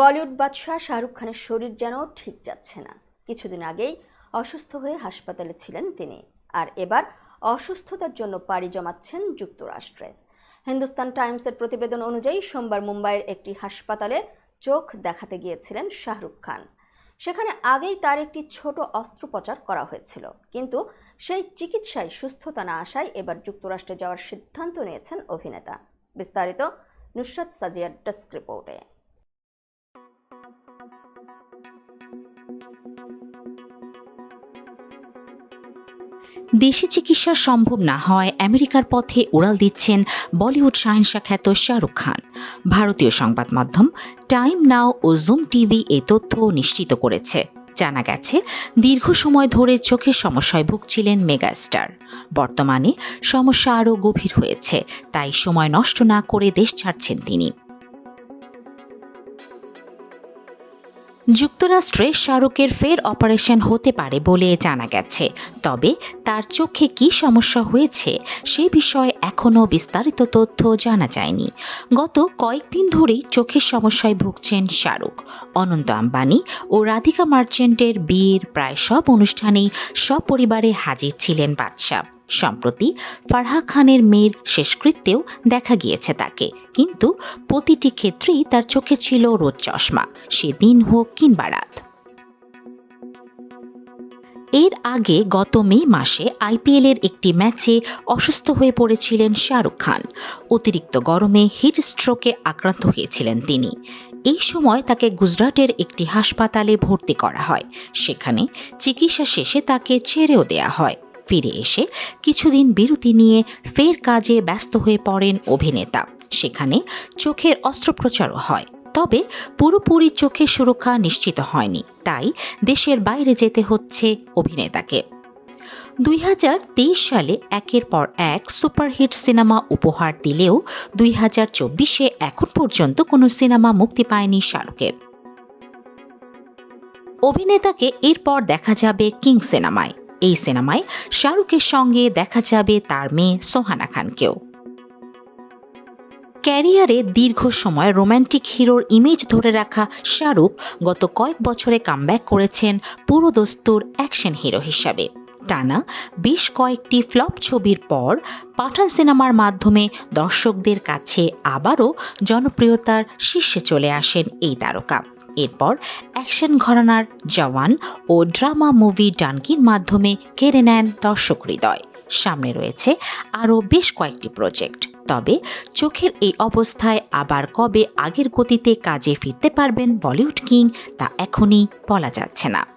বলিউড বাদশাহ শাহরুখ খানের শরীর যেন ঠিক যাচ্ছে না। কিছুদিন আগেই অসুস্থ হয়ে হাসপাতালে ছিলেন তিনি। আর এবার অসুস্থতার জন্য পাড়ি জমাচ্ছেন যুক্তরাষ্ট্রে। হিন্দুস্তান টাইমসের প্রতিবেদন অনুযায়ী সোমবার মুম্বাইয়ের একটি হাসপাতালে চোখ দেখাতে গিয়েছিলেন শাহরুখ খান। সেখানে আগেই তার একটি ছোট অস্ত্রোপচার করা হয়েছিল। কিন্তু সেই চিকিৎসায় সুস্থতা না আসায় এবার যুক্তরাষ্ট্রে যাওয়ার সিদ্ধান্ত নিয়েছেন অভিনেতা। বিস্তারিত নুসরাত সাজিয়ার ডেস্ক রিপোর্টে। দেশে চিকিৎসা সম্ভব না হয়, আমেরিকার পথে উড়াল দিচ্ছেন বলিউড শাহিনশা খ্যাত শাহরুখ খান। ভারতীয় সংবাদ মাধ্যম টাইম নাও ও জুম টিভি এই তথ্য নিশ্চিত করেছে। জানা গেছে, দীর্ঘ সময় ধরে চোখের সমস্যায় ভুগছিলেন মেগাস্টার। বর্তমানে সমস্যা আরও গভীর হয়েছে, তাই সময় নষ্ট না করে দেশ ছাড়ছেন তিনি। যুক্তরাষ্ট্রে শাহরুখের ফের অপারেশন হতে পারে বলে জানা গেছে। তবে তার চোখে কি সমস্যা হয়েছে সে বিষয়ে এখনও বিস্তারিত তথ্য জানা যায়নি। গত কয়েকদিন ধরেই চোখের সমস্যায় ভুগছেন শাহরুখ। অনন্ত আম্বানি ও রাধিকা মার্চেন্টের বিয়ের প্রায় সব অনুষ্ঠানেই সপরিবারে হাজির ছিলেন বাদশাহ। সম্প্রতি ফারহা খানের মেয়ের শেষকৃত্যেও দেখা গিয়েছে তাকে। কিন্তু প্রতিটি ক্ষেত্রেই তার চোখে ছিল রোদ চশমা, সে দিন হোক কিংবা রাত। এর আগে গত মে মাসে আইপিএল এর একটি ম্যাচে অসুস্থ হয়ে পড়েছিলেন শাহরুখ খান। অতিরিক্ত গরমে হিট স্ট্রোকে আক্রান্ত হয়েছিলেন তিনি। এই সময় তাকে গুজরাটের একটি হাসপাতালে ভর্তি করা হয়। সেখানে চিকিৎসা শেষে তাকে ছেড়েও দেয়া হয়। ফিরে এসে কিছুদিন বিরতি নিয়ে ফের কাজে ব্যস্ত হয়ে পড়েন অভিনেতা। সেখানে চোখের অস্ত্রোপচারও হয়। তবে পুরোপুরি চোখের সুরক্ষা নিশ্চিত হয়নি। তাই দেশের বাইরে যেতে হচ্ছে অভিনেতাকে। দুই হাজার তেইশ সালে একের পর এক সুপারহিট সিনেমা উপহার দিলেও দুই হাজার চব্বিশে এখন পর্যন্ত কোনো সিনেমা মুক্তি পায়নি শাহরুখের। অভিনেতাকে এরপর দেখা যাবে কিং সিনেমায়। এই সিনেমায় শাহরুখের সঙ্গে দেখা যাবে তার মেয়ে সোহানা খানকেও। ক্যারিয়ারে দীর্ঘ সময় রোম্যান্টিক হিরোর ইমেজ ধরে রাখা শাহরুখ গত কয়েক বছরে কামব্যাক করেছেন পুরো দস্তুর অ্যাকশন হিরো হিসাবে। টানা বেশ কয়েকটি ফ্লপ ছবির পর পাঠান সিনেমার মাধ্যমে দর্শকদের কাছে আবারও জনপ্রিয়তার শীর্ষে চলে আসেন এই তারকা। এরপর অ্যাকশন ঘরানার জওয়ান ও ড্রামা মুভি ডানকির মাধ্যমে কেড়ে নেন দর্শক হৃদয়। সামনে রয়েছে আরও বেশ কয়েকটি প্রজেক্ট। তবে চোখের এই অবস্থায় আবার কবে আগের গতিতে কাজে ফিরতে পারবেন বলিউড কিং তা এখনই বলা যাচ্ছে না।